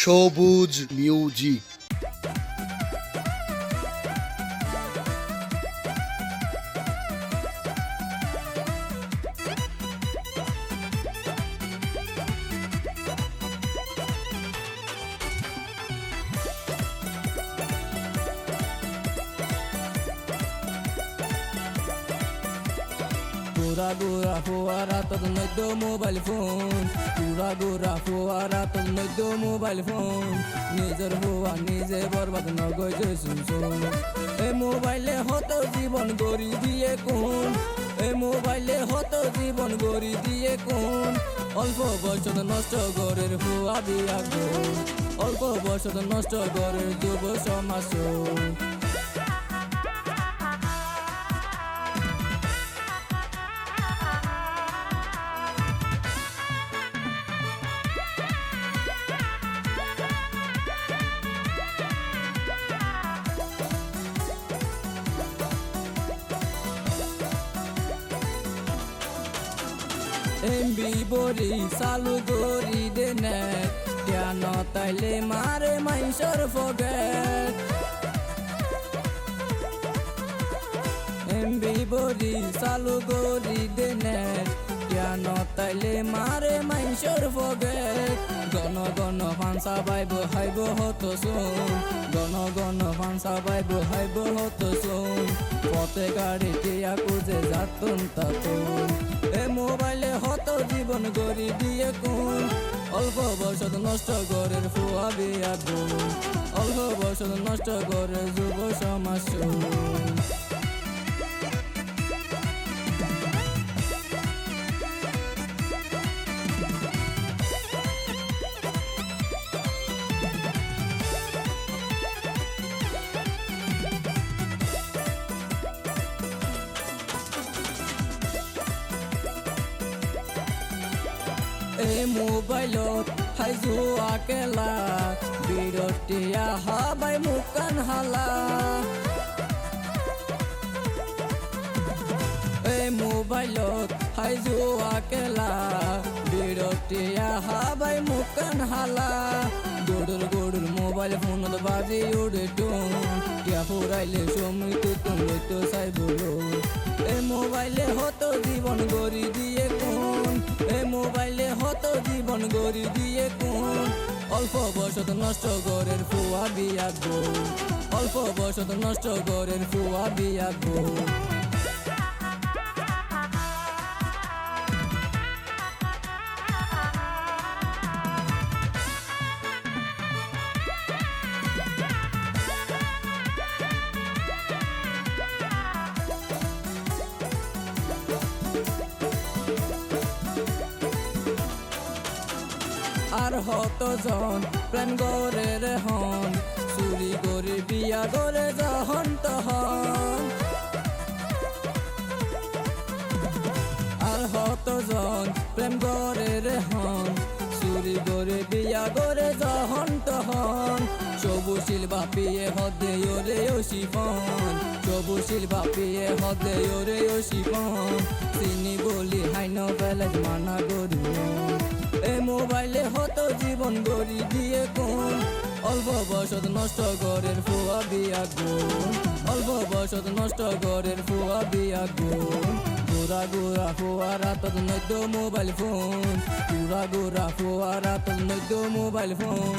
সবুজ মিউজিক। গোরা গোরা ফোয়ারা তোর মধ্য মোবাইল ফোন পুরা গোরা ফোয়ারা তোর মধ্য মোবাইল ফোন নিজের হওয়া নিজে বরবাদ নগজ শুনছুন এ মোবাইলে হতো জীবন গড়ি দিয়ে কোন এ মোবাইলে হতো জীবন গড়ি দিয়ে কোন অল্প বছর নষ্ট গরের হুয়া বিয়া গো অল্প বছর নষ্ট গরের যুব সমাজ এমবি বরি চালু গরি দে নেট জ্ঞান তাইলে মারে মাইসর ফগেট এমবি বরি চালু গরি দে নেট জ্ঞান তাইলে মারে মাইসর ফগেট গণ গণ ফান্সা বাইব, হাইব হতো শুন গণ গণ ফান্সা বাইব, হাইব হতো শুন পথে গাড়ি টিয়া কুজে যাতুন তাতুন এ মোবাইলে হত জীবন গড়ি দিয়ে কোন অল্প বয়সত নষ্ট করে ফুয়া বিয়া অল্প বয়সত নষ্ট করে যুব সমাজ এই মোবাইলত হাইজু আকেলা বিৰতিয়া হাবাই মুকান হালা। এই মোবাইলত হাইজু আকেলা বিৰতিয়া হাবাই মুকান হালা। গড়ুর গড়ুর মোবাইল ফোনত বাজি উড়ে টুন, টিয়া ফুরাইলে সমিত তুমি তো চাই বলো। এই মোবাইলে হতো জীবন গড়ি দিয়ে কোন? এই মোবাইলে হতো জীবন গড়ি দিয়ে কোন? অল্প বসত নষ্ট গরের ফুয়া বিয়া গো। অল্প বসত নষ্ট গরের ফুয়া বিয়া গো। হত জন প্রেম গরে হন, চুরি গরি বিয়া গরে যহন তহন আর হত জন প্রেম গরে হন, চুরি গরে বিয়া গরে যহন তহন সবুশীল বাপিয়ে হদে ওরে ও শিফন সবুশীল বাপিয়ে হদে ওরে ও শিফন। চিনি বলি হাইন বেলে মানা গরিও এ মোবাইলে হতো জীবন গড়ি দিয়ে কোন? অল্প বয়সত নষ্ট গরের ফুয়া বিয়া গুণ অল্প বয়সত নষ্ট গরের ফুয়া বিয়া গুণ গোরা গোরা ফুয়ারা তোর নদ্য মোবাইল ফোন। পুরা গোরা ফুয়ারা তোর নদ্য মোবাইল ফোন।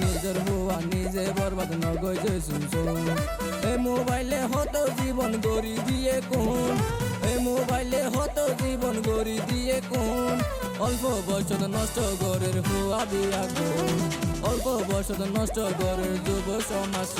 নিজের হুয়া নিজে বরবাদ নগজ শুনছুন এ মোবাইলে হতো জীবন গড়ি দিয়ে কোন? এ মোবাইলে হতো জীবন গড়ি দিয়ে কোন? অল্প বয়সত নষ্ট গরের হুয়া বিয়া অল্প বয়সত নষ্ট গরের যুব সমাজ